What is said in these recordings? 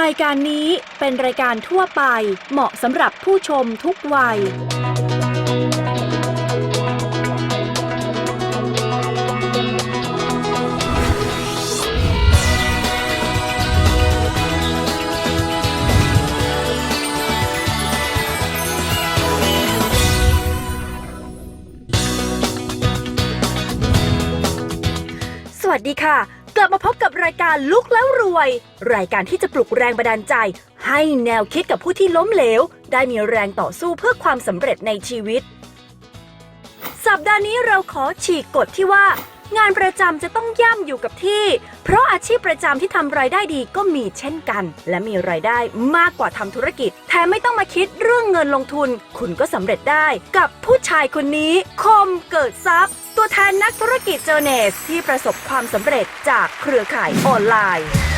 รายการนี้เป็นรายการทั่วไปเหมาะสำหรับผู้ชมทุกวัย สวัสดีค่ะ ลับมาพบกับรายการลุกแล้วรวย รายการที่จะปลุกแรงบันดาลใจ ให้แนวคิดกับผู้ที่ล้มเหลว ได้มีแรงต่อสู้เพื่อความสำเร็จในชีวิต สัปดาห์นี้เราขอฉีกกฎที่ว่า งานประจำจะต้องย่ำอยู่กับที่ เพราะอาชีพประจำที่ทำรายได้ดีก็มีเช่นกัน และมีรายได้มากกว่าทำธุรกิจ แถมไม่ต้องมาคิดเรื่องเงินลงทุน คุณก็สำเร็จได้กับผู้ชายคนนี้ คมเกิดทรัพย์ ตัวแทนนักธุรกิจเจอเนสที่ประสบความสำเร็จจากเครือข่ายออนไลน์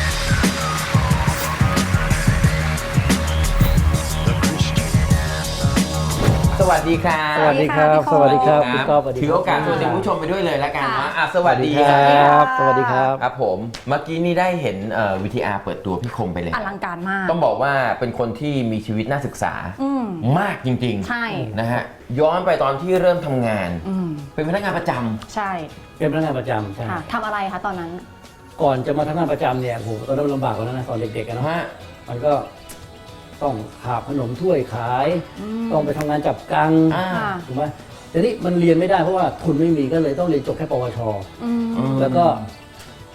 วัสดีครับสวัสดีครับ สวัสดีครับคุณก๊อฟสวัสดีถือครับโอกาสชวนคุณผู้ชมไปด้วยเลยละกันค่ะนะอะสวัสดีคครรัับบสวัสดีครับ ครับผม เมื่อกี้นี่ได้เห็นเอ่อ VTR เปิดตัวพี่คมไปเลย อลังการมาก ต้องบอกว่าเป็นคนที่มีชีวิตน่าศึกษาอืมมากจริงใช่ๆนะฮะ ย้อนไปตอนที่เริ่มทำงานอืมเป็นพนักงานประจำ ใช่ เป็นพนักงานประจำใช่ค่ะทำอะไรคะตอนนั้น ก่อนจะมาทำงานประจำเนี่ยโหตอนนั้นลำบากกว่านั้นนะตอนเด็กๆอะเนาะฮะ มันก็ ต้องหาบขนมถ้วยขาย ต้องไปทำงานจับกังอ่า ค่ะถูกไหมแต่นี่มันเรียนไม่ได้เพราะว่าทุนไม่มีก็เลยต้องเรียนจบแค่ปวช อืมอืม แล้วก็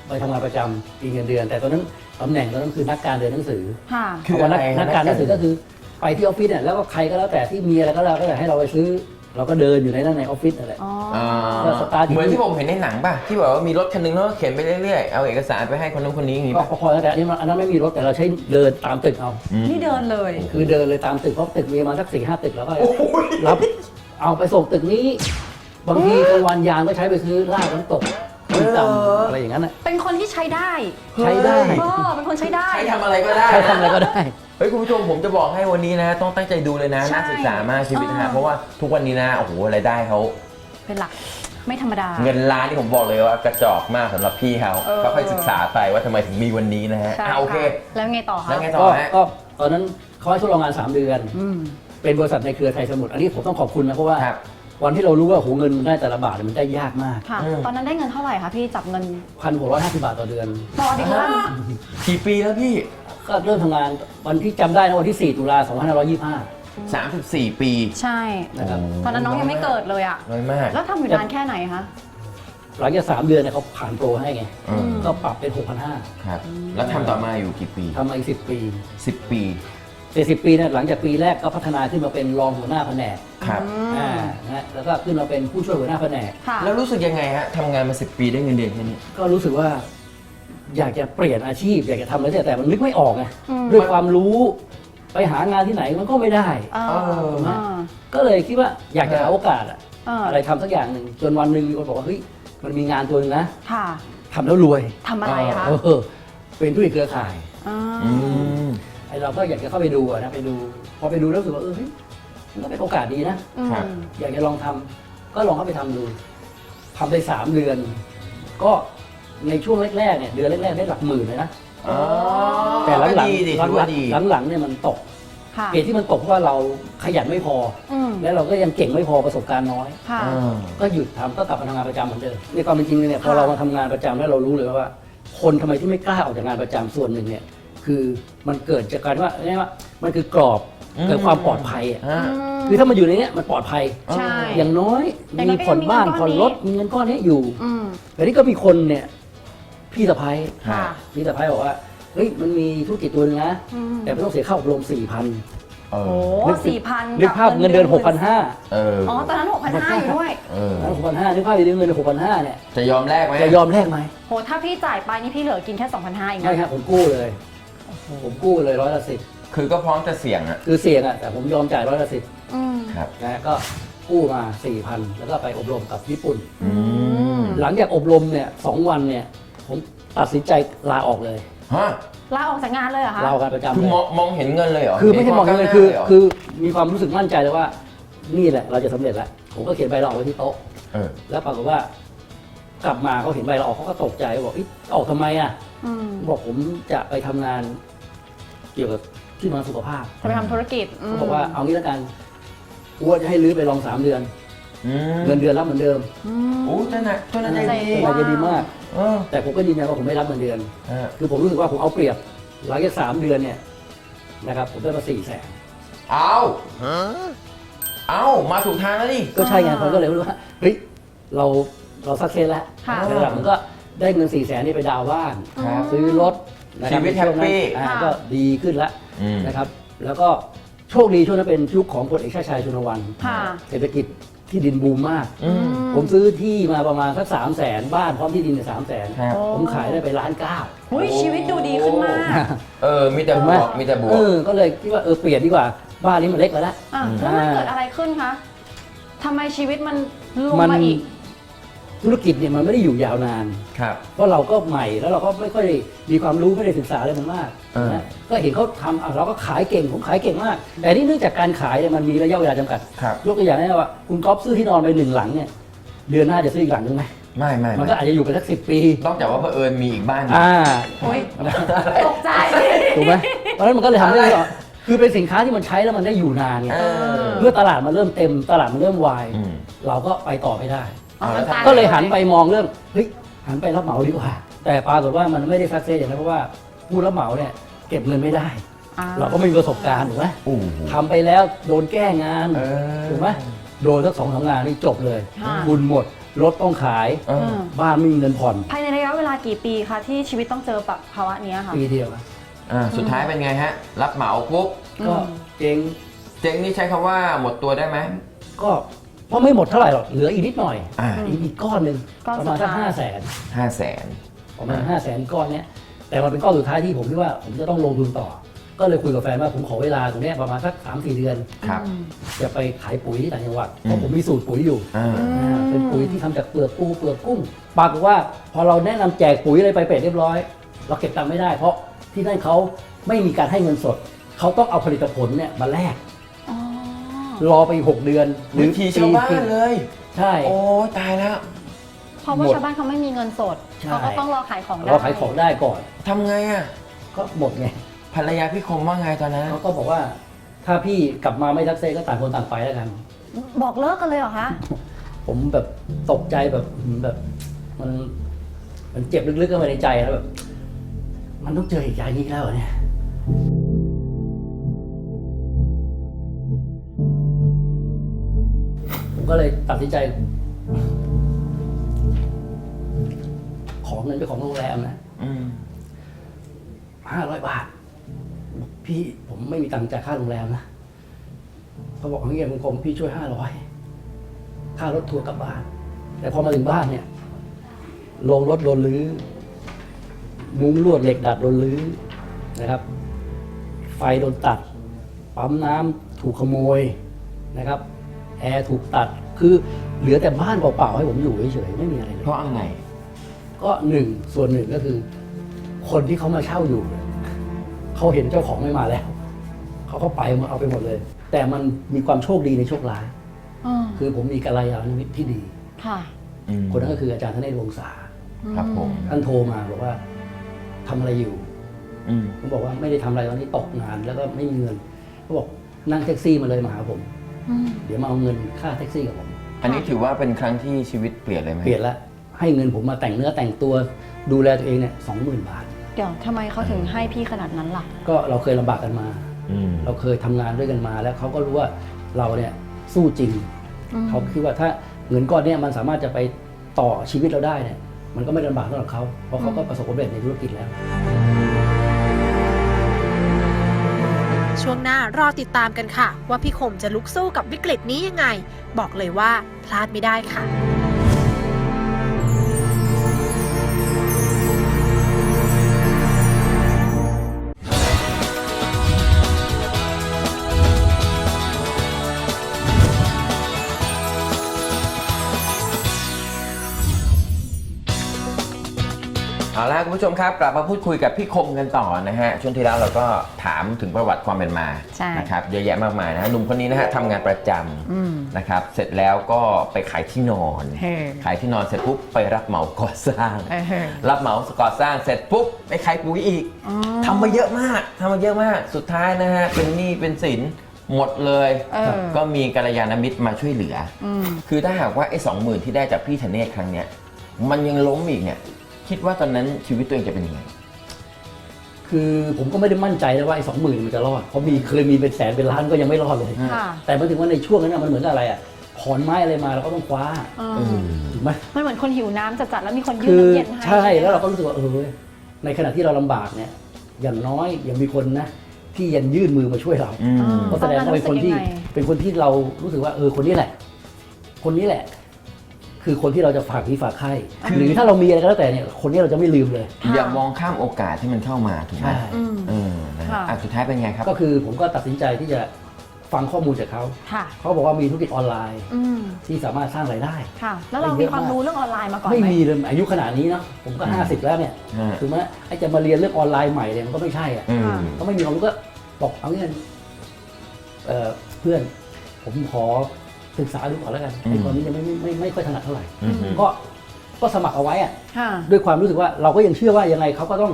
ไปทำงานประจำปีเงินเดือน แต่ตอนนั้นตำแหน่งตอนนั้นคือนักการเรียนหนังสือค่ะ คือเพราะว่าอะไรนักนักการหนังสือก็คือไปที่ออฟฟิศเนี่ยแล้วก็ใครก็แล้วแต่ที่มีอะไรก็แล้วก็ให้เราไปซื้อ เราก็เดินอยู่ในนั้นในออฟฟิศนั่นแหละ อ๋ออ่าแล้วสตาร์ทอยู่ เหมือนที่ผมเห็นในหนังป่ะ ที่แบบว่ามีรถคันนึงแล้วก็เข็นไปเรื่อยๆ เอาเอกสารไปให้คนนู้นคนนี้อย่างงี้ก็ป่ะพอแล้วแต่อันนี้มันอันนั้นไม่มีรถแต่เราใช้เดินตามตึกเอาอืมนี่เดินเลย คือเดินเลยตามตึกเพราะตึกมีประมาณสักสี่ห้าตึกแล้วก็รับเอาไปส่งตึกนี้ บางทีกลางวันยามก็ใช้ไปซื้อลาบน้ำตก ต้มตำอะไรอย่างนั้นน่ะเป็นคนที่ใช้ได้ใช้ได้เออเป็นคนใช้ได้ ใครทำอะไรก็ได้ ใช้ทำอะไรก็ได้ เฮ้ยคุณผู้ชมผมจะบอกให้วันนี้นะ ต้องตั้งใจดูเลยนะใช่น่าศึกษามากชีวิตนะฮะอ่าเพราะว่าทุกวันนี้นะโอ้โหรายได้เขาเป็นหลักไม่ธรรมดา เงินล้านที่ผมบอกเลยว่ากระจอกมากสำหรับพี่เขาเออก็ค่อยศึกษาไปว่าทำไมถึงมีวันนี้นะฮะใช่อะโอเคค่ะแล้วไงต่อคะแล้วไงต่ก็อฮะ ก็ตอนนั้นเขาให้ทดลองงาน 3 เดือน อืม เป็นบริษัทในเครือไทยสมุทรอันนี้ผมต้องขอบคุณนะเพราะว่าครับ วันที่เรารู้ว่าโหเงินมันได้แต่ละบาทเนี่ยมันได้ยากมากค่ะ อืม ตอนนั้นได้เงินเท่าไหร่คะพี่จับเงินพันหกร้อยห้าสิบาทต่อเดือน ต่อเดือนกี่ปีแล้วพี่ ก็เริ่มทำงานวันที่จำได้นะวันที่ 4 ตุลา2525 34 ปีใช่ นะครับ ตอนนั้นน้องยังไม่เกิดเลยอะน้อยมากแล้วทำอยู่นานแค่ไหนคะ หลังจาก 3 เดือนเนี่ยเขาผ่านโปรให้ไง อืมก็ปรับเป็น 6,500ครับ แล้วทำต่อมาอยู่กี่ปี ทำมาอีก 10 ปี10 ปีแต่10 ปีเนี่ยหลังจากปีแรกก็พัฒนาขึ้นมาเป็นรองหัวหน้าแผนก ครับอ่า นะฮะแล้วก็ขึ้นมาเป็นผู้ช่วยหัวหน้าแผนก ค่ะ แล้วรู้สึกยังไงฮะทำงานมา10ปีได้เงินเดือนแค่นี้ ก็รู้สึกว่าอยากจะเปลี่ยนอาชีพ อยากจะทำอะไรแต่แต่มันนึกไม่ออกไงอืม ด้วยความรู้ไปหางานที่ไหนมันก็ไม่ได้ เออเออเออก็เลยคิดว่าอยากจะหาโอกาสอะเอออะไรทำสักอย่างหนึ่งจนวันหนึ่งมีคนบอกว่าเฮ้ยมันมีงานตัวหนึงนะค่ะทำแล้วรวยทำอะไรคะเออเป็นธุรกิจเครือข่ายอ่าอืม ไอเราก็อยากจะเข้าไปดูอะนะไปดู พอไปดูแล้วรู้สึกว่าเออเฮ้ย มันก็เป็นโอกาสดีนะอืมครับ อยากจะลองทำก็ลองเข้าไปทำดูทำได้สามเดือน ก็ในช่วงแรกๆเนี่ยเดือนแรกๆได้หลักหมื่นเลยนะอ๋อแต่หลังก็หลังดีดิหลัถืงอว่าดีหลังหลังๆเนี่ยมันตกค่ะเหตุที่มันตกเพราะว่าเราขยันไม่พอ อืมและเราก็ยังเก่งไม่พอประสบการณ์น้อย ค่ะอ่าก็หยุดทำก็กลับมาทำงานประจำเหมือนเดิมในความเป็นจริงเนี่ยพอค่ะ เรามาทำงานประจำแล้วเรารู้เลยว่า คนทำไมที่ไม่กล้าออกจากงานประจำส่วนหนึ่งเนี่ยคือมันเกิดจากการว่าเรียกว่ามันคือกรอบอืม เกิดความปลอดภัยอะฮะคือถ้ามันอยู่ในเนี้ยมันปลอดภัย ใช่ อย่างน้อยอย่างน้มีอยก็ผ่อนบ้านยังมีเงินก้ผ่ออนนนี้รถมีเงินก้อนนี้อยู่ อืมแต่นี่ก็มีคนเนี่ย พี่สะพ้ายค่ะ พี่สะพ้ายบอกว่าเฮ้ยมันมีธุรกิจตัวหนึงนะอืม แต่ไม่ต้องเสียค่าอบรมสี่พันเอโอ้อสี่พันนึกภาพเงินเดือนหกพันห้าเอออ๋อ ตอนนั้นหกพันห้าอยู่ด้วย เออหกพันห้านึกภาพดีๆเงินหกพันห้าเนี่ยจะยอมแลกไหมจะยอมแลกไหมโห ถ้าพี่จ่ายไปนี่พี่เหลือกินแค่สองพันห้าเองใช่นะ ครับผมกู้เลย ผมกู้เลยร้อยละสิบ คือก็พร้อมจะเสี่ยงอะคือเสี่ยงอะแต่ผมยอมจ่ายร้อยละสิบอืม ครับ นะก็กู้มาสี่พันแล้วก็ไปอบรมกับญี่ปุ่น อืมหลังจากอบรมเนี่ยสองวันเนี่ย ผมตัดสินใจลาออกเลยฮะลาออกจากงานเลยเหรอคะลาออกการประจำคือเลยมองมองเห็นเงินเลยเหรอคือไม่ใช่มองห็เงินวาคือก้าวหน้าลยหรคือ มีความรู้สึกมั่นใจเลยว่า นี่แหละเราจะสำเร็จแล้ว ผมก็เขียนใบลาออกไว้ที่โต๊ะ เออแล้วปรากฏว่ากลับมาเขาเห็นใบลาออกเขาก็ตกใจบอกเอ๊ะออกทำไมอะ อืม บอกผมจะไปทำงานเกี่ยวกับ ที่นอนสุขภาพจะไปทำธุรกิจมเขาบอกว่าเอางี้แล้วกันกูว่าจะให้รื้อไปลองสามเดือน อืมเงินเดือนรับเหมือนเดิมอืมโอ้เจ้าน่ะเจ้าน่ะใจใจดีอะไรจะดีมาก เออแต่ผมก็ยืนยันว่าผมไม่รับเงินเดือน เออคือผมรู้สึกว่าผมเอาเปรียบหลังจากสามเดือนเนี่ยนะครับผมได้มาสี่แสนเอาเอามาถูกทางแล้วดิก็ใช่ไงผมก็เลยรู้ว่าเฮ้ยเราเราสักเซสแล้วค่ะ ในระดับมันก็ได้เงินสี่แสนนี่ไปดาวน์บ้าน ครับ ซื้อรถนะครับชีวิตในช่งนั้นแฮปปี้อ่าค่ะ ก็ดีขึ้นแล้ว อืม นะครับ แล้วก็โชคดีช่วงนั้นเป็นยุคของพลเอกชาติชายชุนวันค่ะเศรษฐกิจที่ดินบูมมาก อืม ผมซื้อที่มาประมาณสักสามแสนบ้านพร้อมที่ดินเนี่ยสามแสนครับโอ้ผมขายได้ไปล้านเก้า หุยชีวิตดูดีขึ้นมากเออ มีแต่บวก มีแต่บวเอก อ ก็เลยคิดว่าเออเปลี่ยนดีกว่า บ้านนี้มันเล็กไปแล้วอะอืมแล้วมันเกิดอะไรขึ้นคะทำไมชีวิตมันลงมันมาอีก ธุรกิจเนี่ยมันไม่ได้อยู่ยาวนาน ครับ เพราะเราก็ใหม่แล้วเราก็ไม่ค่อยมีความรู้ไม่ได้ศึกษาอะไรมันมากเออ นะก็เห็นเขาทำอะเราก็ขายเก่งผมขายเก่งมาก แต่นี่เนื่องจากการขายเนี่ยมันมีระยะเวลาจำกัด ครับ ยกตัวอย่างได้ว่าคุณก๊อฟซื้อที่นอนไปหนึ่งหลังเนี่ยเดือนหน้าจะซื้ออีกหลังหนึงไหมไม่ไม่มันไม่ก็อาจจะอยู่กันสักสิบปีนอกจากว่าเผอิญมีอีกบ้านหนึ่ง อ่า โอ้ยตกใจ ถูกไหมเพราะฉะนั้นมันก็เลยทำให้เราคือเป็นสินค้าที่มันใช้แล้วมันได้อยู่นานไงเออ เมื่อตลาดมันเริ่มเต็มตลาดมันเริ่มวาย อืม เราก็ไปต่อไม่ได้ เอาแล้วถ้าก็เลยหันไปมองเรื่องเฮ้ยหันไปรับเหมาดีกว่า แต่ปรากฏว่ามันไม่ได้ซักเซสอย่างนั้นเพราะว่าผู้รับเหมาเนี่ยเก็บเงินไม่ได้ อ่เราก็ไม่มีประสบการณ์ถูกไหมโอ้โห ทำไปแล้วโดนแก้งานเออ ถูกไหมโดนสักสองสามงานนี่จบเลยค่ะคุณหมดรถต้องขายเออ มบ้านไม่มีเงินผ่อนภายในระยะเวลากี่ปีคะที่ชีวิตต้องเจอแบบภาวะเนี้ยค่ะ ปีเดียวนะอ่าสุดท้ายเป็นไงฮะ รับเหมาปุ๊บ ก็อืม เจ๊งเจ๊งนี่ใช้คำว่าหมดตัวได้ไหม ก็ เพราะไม่หมดเท่าไหร่หรอกเหลืออีกนิดหน่อยอ่า อีกอีกก้อนหนึ่งก้อนประมาณสุสัดกท้าย ห้าแสนห้าแสน ประมาณห้าแสนก้อนเนี้ยแต่มันเป็นก้อนสุดท้ายที่ผมคิดว่าผมจะต้องลงทุนต่อ ก็เลยคุยกับแฟนว่าผมขอเวลาตรงเนี้ยประมาณสักสามสี่เดือน ครับ อืม จะไปขายปุ๋ยที่ต่างจังหวัดอืมเพราะผมมีสูตรปุ๋ยอยู่ อ่าอืมอ่าเป็นปุ๋ยที่ทำจากเปลือกปูเปลือกกุ้งปรากฏว่าพอเราแนะนำแจกปุ๋ยอะไรไปเป็ดเรียบร้อย เราเก็บตังค์ไม่ได้ เพราะที่นั่นเขาไม่มีการให้เงินสด เขาต้องเอาผลิตผลเนี่ยมาแลกอ๋อ รอไปอีกหกเดือนหรือวิธีชาวบ้านเลย ใช่ โอ้ยตายแล้วเพราะว่าหมดชาวบ้านเขาไม่มีเงินสดใช่ เขาก็ต้องรอขายของได้เราขายของได้ก่อน ทำไงอะก็หมดไงภรรยาพี่คมว่าไงตอนนั้นเขาก็บอกว่า ถ้าพี่กลับมาไม่ทักเซก็ต่างคนต่างไปแล้วกัน บอกเลิกกันเลยเหรอคะผมแบบตกใจแบบแบบ มัน มันเจ็บลึกๆเข้ามาในใจแล้วแบบ มันต้องเจอเหตุการณ์นี้อีกแล้วเหรอเนี่ย ผมก็เลยตัดสินใจ ขอเงินไปของโรงแรมนะอืมห้าร้อยบาท พี่ผมไม่มีตังค์จ่ายค่าโรงแรมนะเขาบอกอย่างเงี้ยคุณคมพี่ช่วยห้าร้อยค่ารถทัวร์กลับบ้าน แต่พอมาถึงบ้านเนี่ยโรงรถโดนรื้อมุ้งลวดเหล็กดัดโดนรื้อนะครับ ไฟโดนตัด ปั๊มน้ำถูกขโมยนะครับ แอร์ถูกตัด คือเหลือแต่บ้านเปล่าๆให้ผมอยู่เฉยๆไม่มีอะไรเลยเพราะอะไรก็หนึ่งส่วนหนึ่งก็คือ คนที่เขามาเช่าอยู่เนี่ยเขาเห็นเจ้าของไม่มาแล้วเขาก็ไปมาเอาไปหมดเลย แต่มันมีความโชคดีในโชคร้ายอืมคือผมมีกัลยาณมิตรที่ดี ค่ะ อืมคนนั้นก็คืออาจารย์ธเนศวงศาครับผมท่านโทรมาบอกว่าทำอะไรอยู่อืมผมบอกว่าไม่ได้ทำอะไรตอนนี้ตกงานแล้วก็ไม่มีเงินเขาบอกนั่งแท็กซี่มาเลยมาหาผมอืม เดี๋ยวมาเอาเงินค่าแท็กซี่กับผม อันนี้ถือว่าเป็นครั้งที่ชีวิตเปลี่ยนเลยไหมเปลี่ยนละให้เงินผมมาแต่งเนื้อแต่งตัวดูแลตัวเองเนี่ยสองหมื่นบาท เดี๋ยวทำไมเขาถึงให้พี่ขนาดนั้นล่ะ ก็เราเคยลำบากกันมา อืมเราเคยทำงานด้วยกันมา แล้วเขาก็รู้ว่าเราเนี่ยสู้จริง อืม เขาคิดว่าถ้าเงินก้อนเนี้มันสามารถจะไปต่อชีวิตเราได้เนี่ยมันก็ไม่ลำบากสำหรับเขาเพราะเขาก็ประสบความสำเร็จในธุรกิจแล้ว ช่วงหน้ารอติดตามกันค่ะ ว่าพี่คมจะลุกสู้กับวิกฤตนี้ยังไง บอกเลยว่าพลาดไม่ได้ค่ะ คุณผู้ชมครับกลับมาพูดคุยกับพี่คมกันต่อนะฮะช่วงที่แล้วเราก็ถามถึงประวัติความเป็นมาใช่ นะครับเยอะแยะมากมายนะฮะหนุ่มคนนี้นะฮะทำงานประจอืมำนะครับ เสร็จแล้วก็ไปขายที่นอนเฮ้ขายที่นอนเสร็จปุ๊บไปรับเหมาก่อสร้าง เออ รับเหมาก่อสร้างเสร็จปุ๊บไปขายปุ๋ยอีกอ๋อทำมาเยอะมากทำมาเยอะมากสุดท้ายนะฮะเป็นหนี้เป็นสินหมดเลย เออ ก็มีกัลยาณมิตรมาช่วยเหลืออืม คือถ้าหากว่าไอ้สองหมื่นที่ได้จากพี่ธเนศครั้งเนี้ยมันยังล้มอีกเนี่ย คิดว่าตอนนั้นชีวิตตัวเองจะเป็นยังไง คือผมก็ไม่ได้มั่นใจนะว่าไอ้สองหมื่นมันจะรอด เพราะมีเคยมีเป็นแสนเป็นล้านก็ยังไม่รอดเลย ค่ะแต่มันถึงว่าในช่วงนั้นนะมันเหมือนกับอะไรอะขอนไม้อะไรมาเราก็ต้องคว้าเออถูกไหมมันเหมือนคนหิวน้ำจัดๆแล้วมีคนยื่คืนอน้ำเย็นให้ใช่แล้วเราก็รู้สึกว่าเออในขณะที่เราลำบากเนี่ย อย่างน้อยยังมีคนนะที่ยังยื่นมือมาช่วยเรา อืมอ่าก็แสดงว่าเป็นคนที่ตอนนั้นรู้สึกยังไงเป็นคนที่เรารู้สึกว่าเออคนนี้แหละ คนนี้แหละ คือคนที่เราจะฝากพี่ฝากไข่หรือถ้าเรามีอะไรก็แล้วแต่เนี่ยคนนี้เราจะไม่ลืมเลยค่ะอย่ามองข้ามโอกาสที่มันเข้ามาถูกไหมใช่อืมเออนะฮะค่ะ อะสุดท้ายเป็นไงครับ ก็คือผมก็ตัดสินใจที่จะฟังข้อมูลจากเขาค่ะ เขาบอกว่ามีธุรกิจออนไลน์อืม ที่สามารถสร้างรายได้ ค่ะ แล้วเราเยมีอะความมากรู้เรื่องออนไลน์มาก่อนไม่ไหม มีเลยอายุขนาดนี้เนาะผมก็ อืม 50 แล้วเนี่ยฮะถูกไหมไอ้จะมาเรียนเรื่องออนไลน์ใหม่เนี่ยมันก็ไม่ใช่อะอืมค่ะก็ไม่มีความรู้ก็บอกเอาเงี้ยเอ่อเพื่อนผมขอ ศึกษาดูก่อนแล้วกันอืมไอ้ตอนนี้ยังไม่ไม่ไม่ไม่ค่อยถนัดเท่าไหร่ อืม ก็ก็สมัครเอาไว้อะค่ะด้วยความรู้สึกว่าเราก็ยังเชื่อว่ายังไงเขาก็ต้อง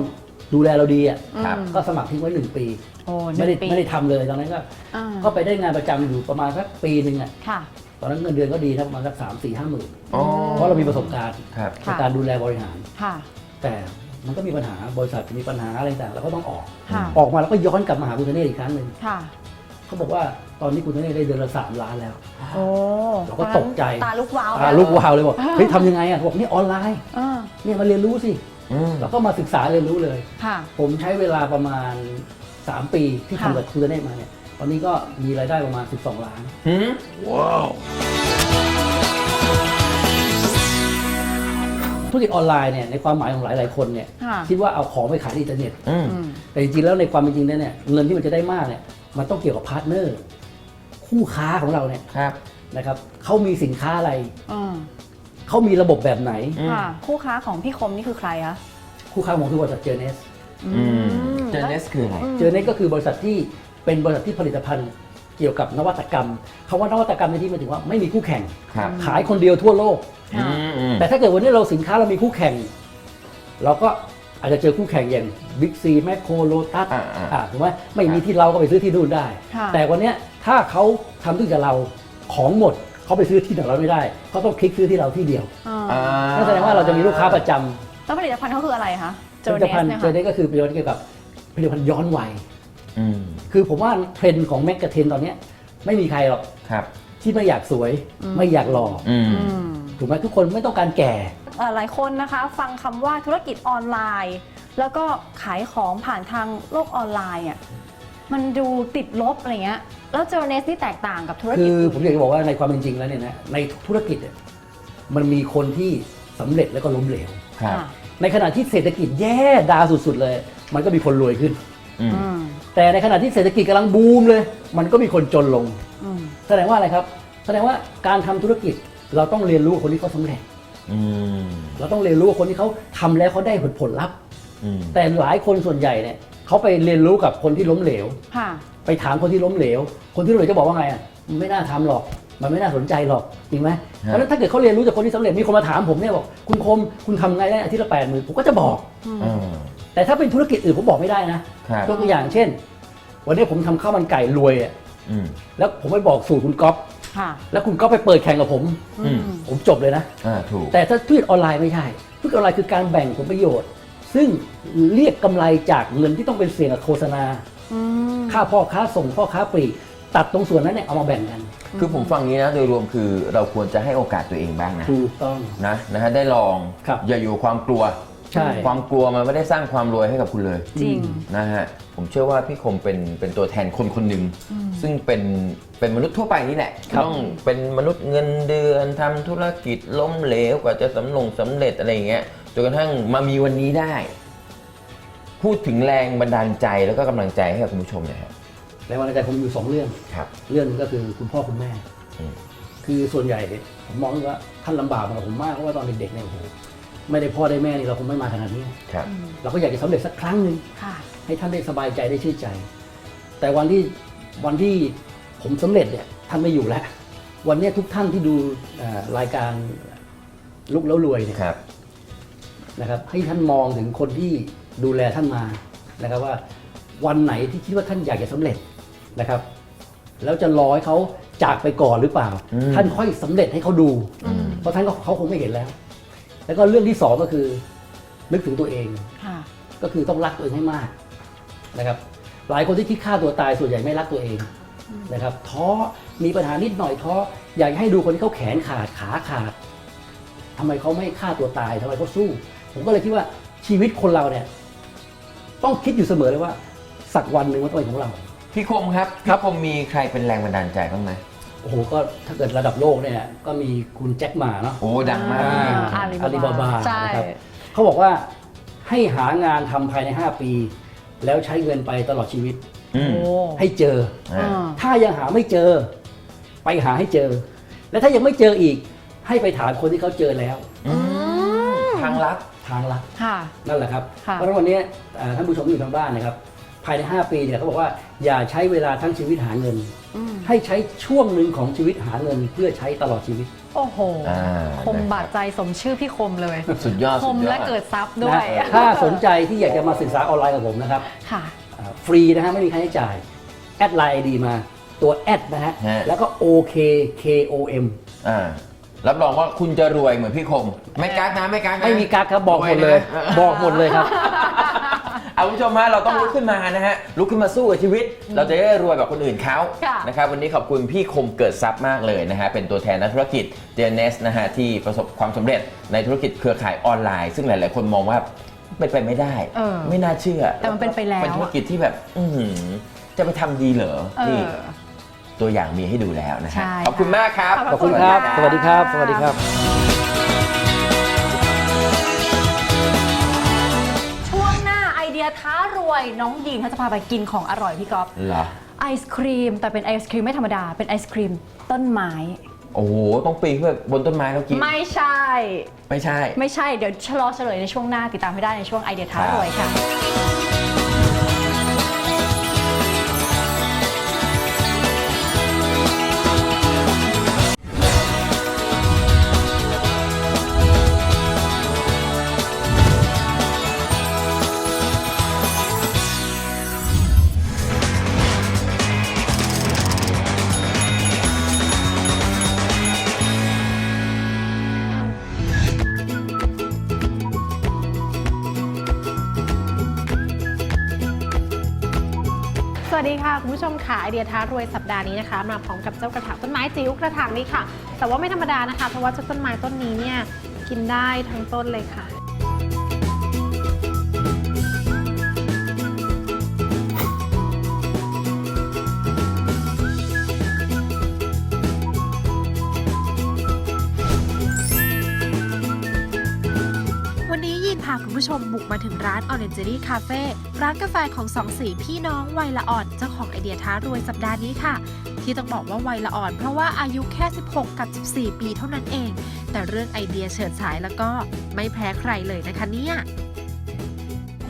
ดูแลเราดีอะครับ อืมก็สมัครทิ้งไว้หนึ่งปี โอ้หไม่นึ่ได้งปีไม่ได้ทำเลยตอนนั้นก็อ่าก็ไปได้งานประจำอยู่ประมาณสักปีหนึ่งอะค่ะ ตอนนั้นเงินเดือนก็ดีนะประมาณสักสามสี่ห้าหมื่นอ๋อเพราะเรามีประสบการณ์ครับ ในการดูแลบริหาร ค่ะ แต่มันก็มีปัญหาบริษัทมีปัญหาอะไรต่างเราก็ต้องออก ค่ะ ออกมาแล้วก็ย้อนกลับมาหาคุณธเนศอีกครั้งหนึ่งค่ะ เขาบอกว่า ตอนนี้คุณธเนศได้เดือนละสามล้านแล้ว โอ้เราก็ตกใจ ตาลุกวาวตาลูกวาวเลยบอกเฮ้ยทำยังไงอะบอกนี่ออนไลน์เออเนี่ยมาเรียนรู้สิอืม เราก็มาศึกษาเรียนรู้เลย ค่ะ ผมใช้เวลาประมาณ 3 ปีที่ค่ะ ทำกับคุณธเนศมาเนี่ยตอนนี้ก็มีรายได้ประมาณ 12 ล้าน หืมธุรกิจออนไลน์เนี่ยในความหมายของหลาย ๆ คนเนี่ยค่ะ คิดว่าเอาของไปขายในอินเทอร์เน็ต อืม อืม แต่จริง ๆ แล้วในความเป็นจริงแล้วเนี่ยเงินที่มันจะได้มากเนี่ยมันต้องเกี่ยวกับพาร์ทเนอร์ คู่ค้าของเราเนี่ยครับนะครับเขามีสินค้าอะไรอืมเขามีระบบแบบไหน อืม ค่ะ คู่ค้าของพี่คมนี่คือใครคะคู่ค้าของผมคือบริษัทเจเนสอืมเจเนสคืออะไร เจเนสก็คือบริษัทที่เป็นบริษัทที่ผลิตภัณฑ์เกี่ยวกับนวัตกรรมคำว่านวัตกรรมในที่หมายถึงว่าไม่มีคู่แข่ง ครับขายคนเดียวทั่วโลก อืมอืมแต่ถ้าเกิดวันนี้เราสินค้าเรามีคู่แข่ง เราก็ อาจจะเจอคู่แข่งอย่างบิ๊กซีแมคโครโลตัสอ่าอ่า ถูกไหมไม่มีที่เราก็ไปซื้อที่นู่นได้ ค่ะ แต่วันเนี้ยถ้าเขาทำด้วยกับเราของหมดเขาไปซื้อที่ไหนเราไม่ได้เขาต้องคลิกซื้อที่เราที่เดียวอ่าอ่านั่นแสดงว่าเราจะมีลูกค้าประจำ แล้วผลิตภัณฑ์เขาคืออะไรคะเจผอลิเนตภัณสฑ์เนี่ยเจค่ะ เนสก็คือผลิตภัณฑ์เกี่ยวกับผลิตภัณฑ์ย้อนวัย อืมคือผมว่าเทรนด์ของแมกกาเทนตอนเนี้ยไม่มีใครหรอกครับที่ไม่อยากสวย ไม่อยากหล่ออืม อืม ถูกไหมทุกคนไม่ต้องการแก่ เอ่อหลายคนนะคะ ฟังคำว่าธุรกิจออนไลน์ แล้วก็ขายของผ่านทางโลกออนไลน์อะมันดูติดลบอะไรเงี้ยแล้วเจอเนสที่แตกต่างกับธุรคืกิจอผมอยากจะบอกว่าในความเป็นจริงแล้วเนี่ยนะในธุรกิจเนี่ยมันมีคนที่สำเร็จแล้วก็ล้มเหลว ครับ ค่ะในขณะที่เศรษฐกิจแย่ดาวสุดๆเลย มันก็มีคนรวยขึ้น อืม อืมแต่ในขณะที่เศรษฐกิจกำลังบูมเลย มันก็มีคนจนลง อืม แสดงว่าอะไรครับ แสดงว่าการทำธุรกิจเราต้องเรียนรู้กับคนที่เขาสำเร็จอืม เราต้องเรียนรู้กับคนที่เขาทำแล้วเขาได้ผลผลลัพธ์อืมแต่หลายคนส่วนใหญ่เนี่ยเขาไปเรียนรู้กับคนที่ล้มเหลวค่ะไปถามคนที่ล้มเหลว คนที่ล้มเหลวจะบอกว่าไงอะมันไม่น่าทำหรอก มันไม่น่าสนใจหรอกจริงไหมเพราะฉะนั้นถ้าเกิดเขาเรียนรู้จากคนที่สำเร็จมีคนมาถามผมเนี่ยบอกคุณคมคุณทำไงได้อาทิตย์ละแปดหมื่นผมก็จะบอกอืมแต่ถ้าเป็นธุรกิจอื่นผมบอกไม่ได้นะครับยกตัวอย่างเช่น วันนี้ผมทำข้าวมันไก่รวยอะอืมแล้วผมไปบอกสูตรคุณก๊อฟ ค่ะแล้วคุณก๊อฟไปเปิดแข่งกับผม อืม ผมจบเลยนะ อ่าถูกแต่ถ้าธุรกิจออนไลน์ไม่ใช่ธุรกิจออนไลน์คือการแบ่งผลประโยชน์ ซึ่งเรียกกำไรจากเงินที่ต้องเป็นเสี่ยงกับโฆษณา อืม ค่าพ่อค้าส่งพ่อค้าปลีกตัดตรงส่วนนั้นเนี่ยเอามาแบ่งกันคือผมฟังนี้นะ โดยรวมคือเราควรจะให้โอกาสตัวเองบ้างนะถูกต้อง นะนะฮะได้ลองครับ อย่าอยู่ความกลัว ใช่ ความกลัวมันไม่ได้สร้างความรวยให้กับคุณเลยจริง นะฮะผมเชื่อว่าพี่คมเป็นเป็นตัวแทนคนคนหนึ่งซึ่งเป็นเป็นมนุษย์ทั่วไปนี่แหละครับต้องเป็นมนุษย์เงินเดือนทำธุรกิจล้มเหลวกว่าจะสำลงสำเร็จอะไรอย่างเงี้ยจนกระทั่งมามีวันนี้ได้ พูดถึงแรงบันดาลใจแล้วก็กำลังใจให้กับคุณผู้ชมหนะครับในวันใจผมมีอยู่สองเรื่อง ครับ เรื่องหนึงก็คือคุณพ่อคุณแม่ อืม คือส่วนใหญ่เนี่ยผมมองว่าท่านลำบากมากับผมมากเพราะว่าตอนเด็กๆเนี่ยโอ้โห ไม่ได้พ่อได้แม่นี่เราคงไม่มาขนาดนี้ ครับ เราก็อยากจะสำเร็จสักครั้งหนึ่งค่ะ ให้ท่านได้สบายใจได้ชื่นใจ แต่วันที่วันที่ผมสำเร็จเนี่ยท่านไม่อยู่แล้ว วันเนี้ยทุกท่านที่ดูเอ่อรายการลุกแล้วรวยเนี่ย ครับ นะครับให้ท่านมองถึงคนที่ดูแลท่านมานะครับว่าวันไหนที่คิดว่าท่านอยากจะสำเร็จนะครับ แล้วจะรอให้เขาจากไปก่อนหรือเปล่า อืม ท่านค่อยสำเร็จให้เขาดูอืมเพราะท่านก็เขาคงไม่เห็นแล้ว แล้วก็เรื่องที่สองก็คือ นึกถึงตัวเอง ค่ะ ก็คือต้องรักตัวเองให้มากนะครับ หลายคนที่คิดฆ่าตัวตายส่วนใหญ่ไม่รักตัวเองนะครับท้อมีปัญหานิดหน่อยท้ออยากให้ดูคนที่เขาแขนขาดขาขาดทำไมเขาไม่ฆ่าตัวตายทำไมเขาสู้ ผมก็เลยคิดว่าชีวิตคนเราเนี่ย ต้องคิดอยู่เสมอเลยว่า สักวันหนึ่งมันต้องเป็นของเรา พี่คมครับ พี่คมมีใครเป็นแรงบันดาลใจบ้างไหม โอ้โหก็ถ้าเกิดระดับโลกเนี่ยก็มีคุณแจ็คหมาเนาะโอ้ดังมากอ่าอาอาลีลีบาบาใช่ นะครับเขาบอกว่าให้หางานทำภายใน 5 ปี แล้วใช้เงินไปตลอดชีวิตอืมโอ้ให้เจอ อ่า อ่า ถ้ายังหาไม่เจอ ไปหาให้เจอ และถ้ายังไม่เจออีก ให้ไปถามคนที่เขาเจอแล้ว อืม ทางลัด ทางลัดค่ะ นั่นแหละครับ ค่ะ เพราะฉะนั้นวันนี้เอ่อท่านผู้ชมที่อยู่ทางบ้านนะครับ ภายใน 5 ปีเนี่ยเขาบอกว่าอย่าใช้เวลาทั้งชีวิตหาเงิน อืมให้ใช้ช่วงหนึ่งของชีวิตหาเงินเพื่อใช้ตลอดชีวิต โอ้โห อ่าคมบาดใจสมชื่อพี่คมเลย สุดยอดคสุมดยอและดเกิดทรัพย์ด้วย นะถ้าสนใจที่อยากจะมาศึกษาออนไลน์กับผมนะครับค่ะ อ่าฟรีนะฮะไม่มีค่าใช้จ่าย แอดไลน์ดีมาตัวแอดนะฮะ ฮะ แล้วก็ OKKOM อ่ารับรองว่าคุณจะรวยเหมือนพี่คม ไม่กักนะไม่กักนะ ไม่มีกักครับบอกหมดเลย รวนะ บอกหมดเลยครับ เอาคุณผู้ชมฮะเราต้องลุกขึ้นมานะฮะลุกขึ้นมาสู้กับชีวิต เราจะได้รวยแบบคนอื่นเขาค่ะนะครับวันนี้ขอบคุณพี่คมเกิดทรัพย์มากเลยนะฮะเป็นตัวแทนนักธุรกิจ DNS นะฮะที่ประสบความสำเร็จในธุรกิจเครือข่ายออนไลน์ ซึ่งหลาย ๆ คนมองว่าเป็นไปไม่ได้ เออไม่น่าเชื่อแต่มันเป็นไปแล้ว เป็นธุรกิจที่แบบอื้อหือจะไปทำดีเหรอเอนี่อ ตัวอย่างมีให้ดูแล้วนะใช่ฮะขอบคุณมากครับ ขอบขอบคุณครับ สวัสดีครับ สวัสดีครับ ท้ารวยน้องยีนเขาจะพาไปกินของอร่อยพี่ก๊อฟเหรอ ไอศครีม แต่เป็นไอศครีมไม่ธรรมดา เป็นไอศครีมต้นไม้ โอ้โห ต้องปีนขึ้นไปบนต้นไม้แล้วกิน ไม่ใช่ ไม่ใช่ ไม่ใช่เดี๋ยวชะลอเฉลยในช่วงหน้าติดตามให้ได้ในช่วงไอเดียท้ารวยค่ะ ค่ะไอเดียท้ารวยสัปดาห์นี้นะคะมาพร้อมกับเจ้ากระถางต้นไม้จิ๋วกระถางนี้ค่ะ แต่ว่าไม่ธรรมดานะคะเพราะว่าเจ้าต้นไม้ต้นนี้เนี่ยกินได้ทั้งต้นเลยค่ะ ผู้ชมบุกมาถึงร้าน Orangery Cafe ร้านกาแฟของสองสีพี่น้องวัยละอ่อนเจ้าของไอเดียท้ารวยสัปดาห์นี้ค่ะ ที่ต้องบอกว่าวัยละอ่อน เพราะว่าอายุแค่ 16 กับ 14 ปีเท่านั้นเอง แต่เรื่องไอเดียเฉิดฉายแล้วก็ไม่แพ้ใครเลยนะคะเนี่ย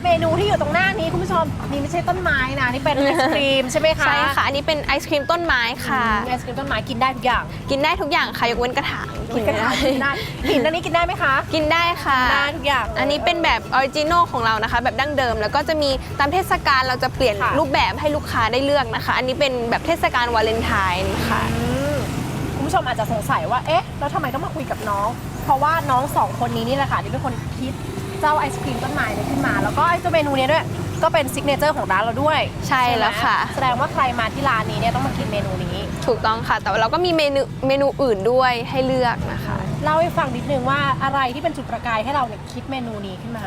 เมนูที่อยู่ตรงหน้านี้คุณผู้ชมนี่ไม่ใช่ต้นไม้นะนี่เป็นไอศครีมใช่ไหมคะใช่ค่ะอันนี้เป็นไอศครีมต้นไม้ค่ะอืมไอศครีมต้นไม้กินได้ทุกอย่าง กินได้ทุกอย่างค่ะยกเว้นกระถาง กินกระไม่ถาได้งกินได้หินอันนี้กินได้ไหมคะ กินได้ค่ะได้ทุกอย่างอันนี้เป็นแบบออริจินอลของเรานะคะ แบบดั้งเดิม แล้วก็จะมีตามเทศกาลเราจะเปลี่ยนค่ะ รูปแบบให้ลูกค้าได้เลือกนะคะ อันนี้เป็นแบบเทศกาลวาเลนไทน์ค่ะ อืมคุณผู้ชมอาจจะสงสัยว่า เอ๊ะ แล้วทำไมต้องมาคุยกับน้อง เพราะว่าน้องสองคนนี้นี่แหละค่ะที่เป็นคนคิดเจ้าไอศครีมต้นไม้เนี่ยขึ้นมา แล้วก็ไอ้เจ้าเมนูเนี้ยด้วย ก็เป็นซิกเนเจอร์ของร้านเราด้วยใช่แล้วไหมค่ะ แสดงว่าใครมาที่ร้านนี้เนี่ยต้องมากินเมนูนี้ ถูกต้องค่ะ แต่ว่าเราก็มีเมนูเมนูอื่นด้วยให้เลือกนะคะ เล่าให้ฟังนิดนึงว่าอะไรที่เป็นจุดประกายให้เราเนี่ยคิดเมนูนี้ขึ้นมา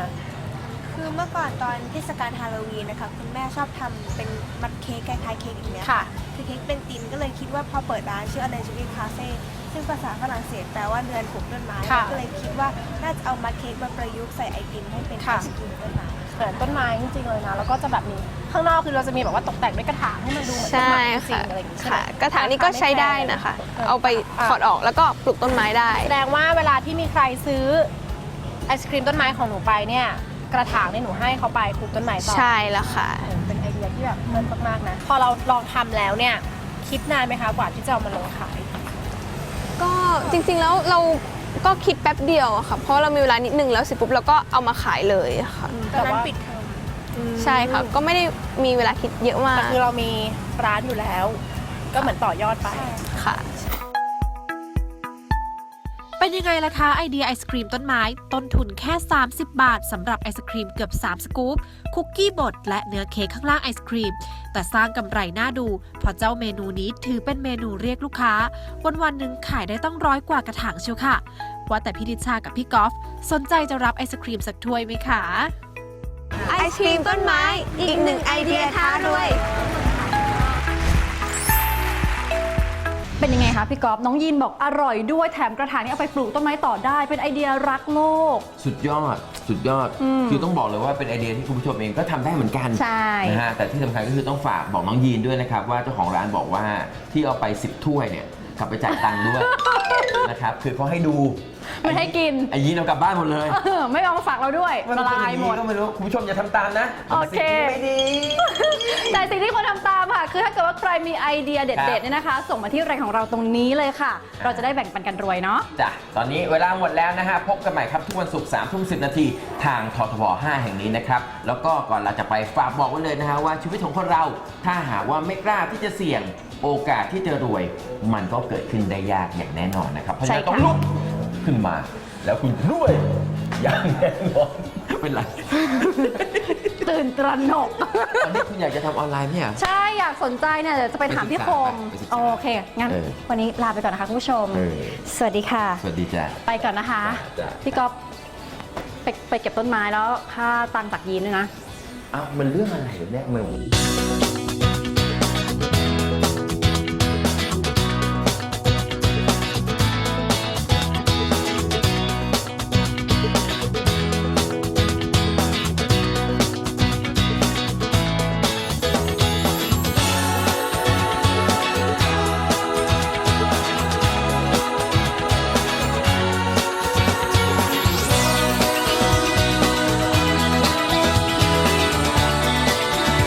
คือเมื่อก่อนตอนเทศกาลฮาโลวีนนะคะคุณแม่ชอบทำเป็นมัดเค้กคล้ายๆเค้กอย่างเงี้ยค่ะ คือเค้กเป็นตินก็เลยคิดว่าพอเปิดร้านชื่อ a l e n g e r i Cafe ซึ่งภาษาฝรั่งเศสแปลว่าเรือนปลูกต้นไม้ค่ะ ก็เลยคิดว่าน่าจะเอามัดเค้กมาประยุกต์ใส่ไอติมให้เป็นไอค่ะศกรีมต้นไม้ เหมือนต้นไม้จริงๆเลยนะแล้วก็จะแบบมีข้างนอกคือเราจะมีแบบว่าตกแต่งด้วยกระถางให้มันดูเหมือนต้นใช่ไม้จริค่ะงๆอะไรอย่างงี้ใช่ไหมค่ะกระถางนี้ก็ใช้ได้นะคะ เออ เอาไปอะถอดออกแล้วก็ปลูกต้นไม้ได้ แสดงว่าเวลาที่มีใครซื้อไอศครีมต้นไม้ของหนูไปเนี่ย กระถางเนี่ยหนูให้เขาไปปลูกต้นไม้ต่อ ใช่แล้วค่ะโอ้โหเป็นไอเดียที่แบบเลิศมากๆนะ พอเราลองทำแล้วเนี่ย คิดนานไหมคะกว่าที่จะเอามาลงขาย ก็จริงๆแล้วเรา ก็คิดแป๊บเดียวอะค่ะ เพราะเรามีเวลานิดนึงแล้วเสิปุ๊บเราก็เอามาขายเลยอะค่ะ ตอนนั้นปิดเทอมใช่ค่ะ ก็ไม่ได้มีเวลาคิดเยอะมากแต่คือเรามีร้านอยู่แล้ว ก็เหมือนต่อยอดไป ค่ะ เป็นยังไงล่ะคะไอเดียไอศครีมต้นไม้ ต้นทุนแค่ 30 บาทสำหรับไอศครีมเกือบ 3 สกู๊ปคุกกี้บดและเนื้อเค้กข้างล่างไอศครีม แต่สร้างกำไรน่าดูเพราะเจ้าเมนูนี้ถือเป็นเมนูเรียกลูกค้า วันวันหนึ่งขายได้ต้องร้อยกว่ากระถางเชียวค่ะ ว่าแต่พี่ดิชากับพี่กอล์ฟสนใจจะรับไอศครีมสักถ้วยไหมคะ ไอศครีมต้นไม้ อีกหนึ่งไอเดียท้ารวย เป็นยังไงคะพี่กอฟน้องยินบอกอร่อยด้วยแถมกระถางนี้เอาไปปลูกต้นไม้ต่อได้ เป็นไอเดียรักโลก สุดยอด สุดยอด อืมคือต้องบอกเลยว่าเป็นไอเดียที่คุณผู้ชมเองก็ทำได้เหมือนกันใช่ นะฮะ แต่ที่สำคัญก็คือต้องฝากบอกน้องยีนด้วยนะครับ ว่าเจ้าของร้านบอกว่าที่เอาไป 10 ถ้วยเนี่ยกลับไปจ่ายตังค์ด้วย นะครับ คือเขาให้ดูไม่ให้กินไอ้ยีนเอากลับบ้านหมดเลยเออไม่เอามาฝากเราด้วยมันละเป็นลาอยย่างหมนี้ดก็ไม่รู้คุณผู้ชมอย่าทำตามนะโอเคมันเป็นสิ่งที่ไม่ดี แต่สิ่งที่ควรทำตามค่ะ คือถ้าเกิดว่าใครมีไอเดียเครัด็ดบๆเนี่ยนะคะ ส่งมาที่รายของเราตรงนี้เลยค่ะ เราจะได้แบ่งปันกันรวยเนาะ จ้ะ ตอนนี้เวลาหมดแล้วนะฮะ พบกันใหม่ครับ ทุกวันศุกร์3ทุ่ม10นาทีทางททบ5 แห่งนี้นะครับ แล้วก็ก่อนเราจะไปฝากบอกไว้เลยนะฮะว่าชีวิตของคนเรา ถ้าหากว่าไม่กล้าที่จะเสี่ยง โอกาสที่จะรวยมันก็เกิดขึ้นได้ยากอย่างแน่นอนนะครับ เพราะฉะนั้นใช่ค่ะต้องลุกขึ้นมา แล้วคุณจะรวยอย่างแน่นอนเป็นไรตื่นตระหนกตอนนี้คุณอยากจะทำออนไลน์ไหมอะใช่อยากสนใจเนี่ยเดี๋ยวจะไปถามพี่คมไปศึกษาโอเค งั้น เออวันนี้ลาไปก่อนนะคะคุณผู้ชม เออ สวัสดีค่ะ สวัสดีจ้ะ ไปก่อนนะคะ จ้ะ พี่ก๊อฟไปไปเก็บต้นไม้แล้วค่าตังค์จากยีนด้วยนะ อ้าวมันเรื่องอะไรเนี่ยเมล